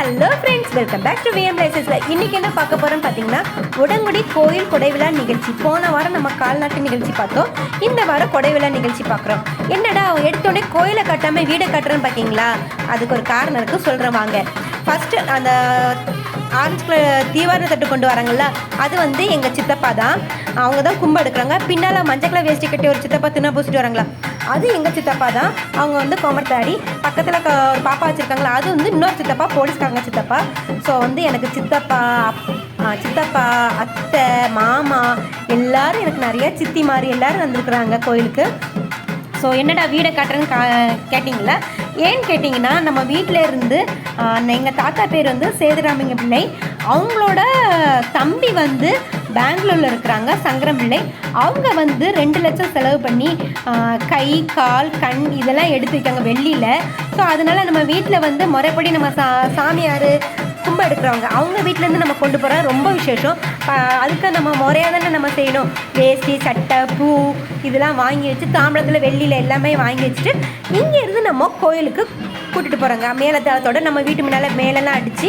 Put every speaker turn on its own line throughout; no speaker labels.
Hello friends welcome back to VM லைசஸில் இன்றைக்கி என்ன பார்க்க போகிறோன்னு பார்த்தீங்கன்னா உடங்குடி கோயில் கொடைவிழா நிகழ்ச்சி. போன வாரம் நம்ம கால்நாட்டு நிகழ்ச்சி பார்த்தோம். இந்த வாரம் கொடைவிழா நிகழ்ச்சி பார்க்குறோம். என்னடா எடுத்தோடனே கோயிலை கட்டாமல் வீடை கட்டுறேன்னு பார்த்தீங்களா? அதுக்கு ஒரு காரணம் இருக்குது சொல்கிறேன் வாங்க. ஃபஸ்ட்டு அந்த ஆரஞ்சு கலர் தீவார தட்டு கொண்டு வராங்கல்ல அது வந்து எங்கள் சித்தப்பா தான். அவங்க தான் கும்ப எடுக்கிறாங்க. பின்னால் மஞ்சள் கலர் வேஷ்டி கட்டி ஒரு சித்தப்பா தின்ன பூசிட்டு வராங்களா? அது எங்கள் சித்தப்பா தான். அவங்க வந்து கோமர்த்தாடி பக்கத்தில் க ஒரு பாப்பா வச்சுருக்காங்களா? அது வந்து இன்னொரு சித்தப்பா போலீஸ்காரங்க சித்தப்பா. ஸோ வந்து எனக்கு சித்தப்பா சித்தப்பா அத்தை மாமா எல்லாரும் எனக்கு நிறைய சித்தி மாதிரி எல்லாரும் வந்திருக்குறாங்க கோயிலுக்கு. ஸோ என்னடா வீடை கட்டுறேன்னு கா கேட்டிங்களா ஏன்னு கேட்டிங்கன்னா நம்ம வீட்டில் இருந்து எங்கள் தாத்தா பேர் வந்து சேதுராமலிங்க பிள்ளை. அவங்களோட தம்பி வந்து பெங்களூரில் இருக்கிறாங்க சங்கரம் பிள்ளை. அவங்க வந்து ரெண்டு லட்சம் செலவு பண்ணி கை கால் கண் இதெல்லாம் எடுத்து வைக்காங்க வெள்ளியில். ஸோ அதனால் நம்ம வீட்டில் வந்து முறைப்படி நம்ம சா சாமியார் கும்பம் எடுக்கிறவங்க. அவங்க வீட்டிலேருந்து நம்ம கொண்டு போகிற ரொம்ப விசேஷம். அதுக்கு நம்ம முறையாக தானே நம்ம செய்யணும். வேஷ்டி சட்டை பூ இதெல்லாம் வாங்கி வச்சு தாம்பளத்தில் வெள்ளியில் எல்லாமே வாங்கி வச்சுட்டு இங்கேருந்து நம்ம கோயிலுக்கு கூட்டிகிட்டு போகிறாங்க மேலத்தாளத்தோடு நம்ம வீட்டு முன்னால் மேலெல்லாம் அடித்து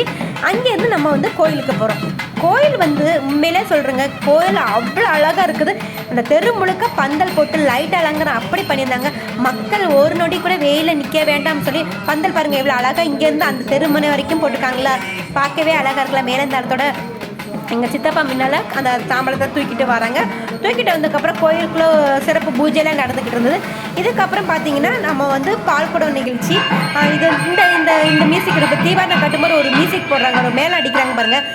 அங்கேருந்து நம்ம வந்து கோயிலுக்கு போகிறோம் கோயில் வந்து உண்மையிலே சொல்கிறேங்க கோயில் அவ்வளோ அழகாக இருக்குது. அந்த தெரு முழுக்க பந்தல் போட்டு லைட் அலங்காரம் அப்படி பண்ணியிருந்தாங்க. மக்கள் ஒரு நொடி கூட வெயில நிற்க வேண்டாம்னு சொல்லி பந்தல் பாருங்கள் எவ்வளோ அழகாக இங்கேருந்து அந்த தெருமுனை வரைக்கும் போட்டிருக்காங்களா? பார்க்கவே அழகாக இருக்கலாம் மேலந்தாரத்தோட எங்கள் சித்தப்பா முன்னால் அந்த தாம்பழத்தை தூக்கிட்டு வராங்க. தூக்கிட்டு வந்ததுக்கப்புறம் கோயிலுக்குள்ளே சிறப்பு பூஜைலாம் நடந்துக்கிட்டு இருந்தது. இதுக்கப்புறம் பார்த்தீங்கன்னா நம்ம வந்து பால்குடம் நிகழ்ச்சி. இது இந்த இந்த இந்த மியூசிக் இப்போ தீபாவளி கட்டும்போது ஒரு மியூசிக் போடுறாங்க ஒரு மேலே அடிக்கிறாங்க பாருங்கள்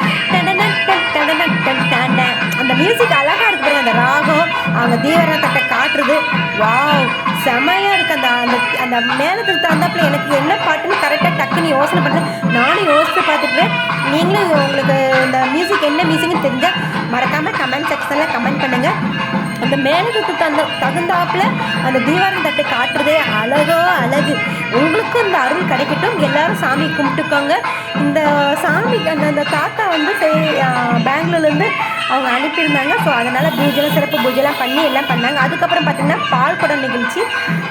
அந்த மியூசிக் அழகாக இருக்கு பாருங்க அந்த ராகம் அவங்க தீபாவளி தட்டை காட்டுறது. வாவ் செமையாக இருக்குது அந்த அந்த அந்த மேலத்துக்கு தகுந்தாப்புல எனக்கு என்ன பாட்டுன்னு கரெக்டாக டக்குன்னு யோசனை பண்ணுறேன் நானும் யோசித்து பார்த்துட்டு நீங்களும் உங்களுக்கு இந்த மியூசிக் என்ன மியூசிக்னு தெரிஞ்சால் மறக்காமல் கமெண்ட் செக்ஷனில் கமெண்ட் பண்ணுங்கள் அந்த மேலத்துக்கு தகுந்த தகுந்தாப்புல அந்த தீவாரம் தட்டு காட்டுறதே அழகோ அழகு. உங்களுக்கும் இந்த அருள் கிடைக்கட்டும். எல்லாரும் சாமி கும்பிட்டுக்கோங்க. இந்த சாமி அந்த அந்த தாத்தா வந்து பெங்களூர்லேருந்து அவங்க அனுப்பியிருந்தாங்க. ஸோ அதனால் பூஜைலாம் சிறப்பு பூஜைலாம் பண்ணி எல்லாம் பண்ணாங்க. அதுக்கப்புறம் பார்த்திங்கன்னா பால் குடம் நிகழ்ச்சி.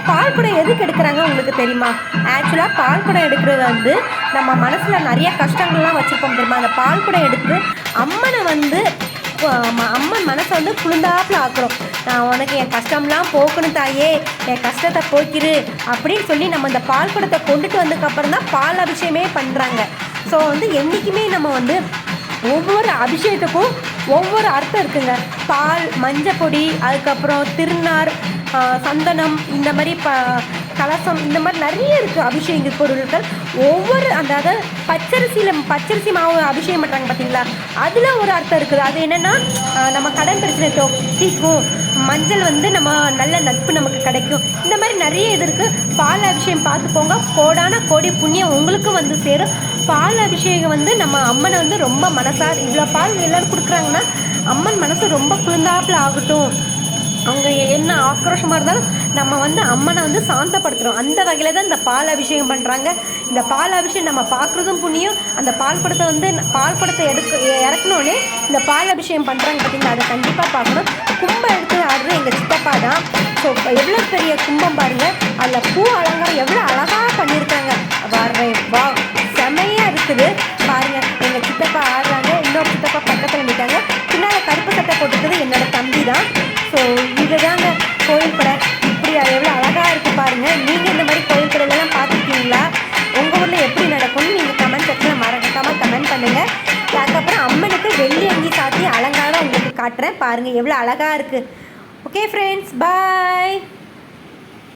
பால் குடம் எதுக்கு எடுக்கிறாங்க உங்களுக்கு தெரியுமா? ஆக்சுவலாக பால் குடம் எடுக்கிறது வந்து நம்ம மனசில் நிறைய கஷ்டங்கள்லாம் வச்சுருப்போம் தெரியுமா? அந்த பால் குடம் எடுத்து அம்மனை வந்து அம்மன் மனசை வந்து குளிர்ந்தாப்புல ஆக்குறோம். நான் உனக்கு என் கஷ்டம்லாம் போக்கணும் தாயே. என் கஷ்டத்தை போக்கிரு அப்படின்னு சொல்லி நம்ம இந்த பால் குடத்தை கொண்டுட்டு வந்ததுக்கப்புறம் தான் பால் அபிஷேகமே பண்ணுறாங்க ஸோ வந்து என்றைக்குமே நம்ம வந்து ஒவ்வொரு அபிஷேகத்துக்கும் ஒவ்வொரு அர்த்தம் இருக்குங்க. பால் மஞ்சள் பொடி அதுக்கப்புறம் திருநார் சந்தனம் இந்த மாதிரி ப கலசம் இந்த மாதிரி நிறைய இருக்குது அபிஷேக பொருட்கள். ஒவ்வொரு அந்த அதாவது பச்சரிசியில் பச்சரிசி மாவு அபிஷேகம் பண்ணுறாங்க பார்த்தீங்களா அதில் ஒரு அர்த்தம் இருக்குது. அது என்னென்னா நம்ம கடன் பிரச்சனை தோ மஞ்சள் வந்து நம்ம நல்ல நட்பு நமக்கு கிடைக்கும். இந்த மாதிரி நிறைய இது இருக்குது பால் அபிஷேகம் பார்த்து போங்க. கோடான கோடி புண்ணியம் உங்களுக்கும் வந்து சேரும். பால் அபிஷேகம் வந்து நம்ம அம்மனை வந்து ரொம்ப மனசார் இவ்வளோ பால் எல்லோரும் கொடுக்குறாங்கன்னா அம்மன் மனசு ரொம்ப குளிர்ந்தாப்புல ஆகட்டும். அவங்க என்ன ஆக்ரோஷமாக இருந்தாலும் நம்ம வந்து அம்மனை வந்து சாந்தப்படுத்துகிறோம் அந்த வகையில் தான் இந்த பால் அபிஷேகம் பண்ணுறாங்க இந்த பால் அபிஷேகம் நம்ம பார்க்குறதும் புண்ணியம். அந்த பால் குடத்தை வந்து பால் குடத்தை எடுக்க இறக்கணுன்னே இந்த பால் அபிஷேகம் பண்ணுறாங்க பார்த்தீங்களா அதை கண்டிப்பாக பார்க்கணும். கும்பம் எடுத்து ஆடுறது எங்கள் சித்தப்பா தான். ஸோ எவ்வளோ பெரிய கும்பம் பாருங்கள் அதில் பூ அலங்காரம் எவ்வளோ அழகாக பண்ணியிருக்காங்க. வர்றேன் வா செமையாக இருக்குது. பாருங்கள் எங்கள் சித்தப்பா ஆடுறாங்க. இன்னொரு சித்தப்பா பக்கத்தில் நிற்காங்க பின்னால் கருப்பு சட்டை போட்டுக்கிறது என்னோட தம்பி தான். இதுதாங்க கோயில் கடை இப்படி எவ்வளோ அழகாக இருக்குது பாருங்கள் நீங்கள் இந்த மாதிரி கோயில் கடையிலலாம் பார்த்துருக்கீங்களா? உங்கள் ஊரில் எப்படி நடக்கும்னு நீங்கள் கமெண்ட் செக்ஷனில் மறக்காமல் கமெண்ட் பண்ணுங்கள் அதுக்கப்புறம் அம்மனுக்கு வெள்ளி அங்கி சாத்தி அலங்காரம் உங்களுக்கு காட்டுறேன் பாருங்கள் எவ்வளோ அழகாக இருக்குது ஓகே ஃப்ரெண்ட்ஸ் பாய்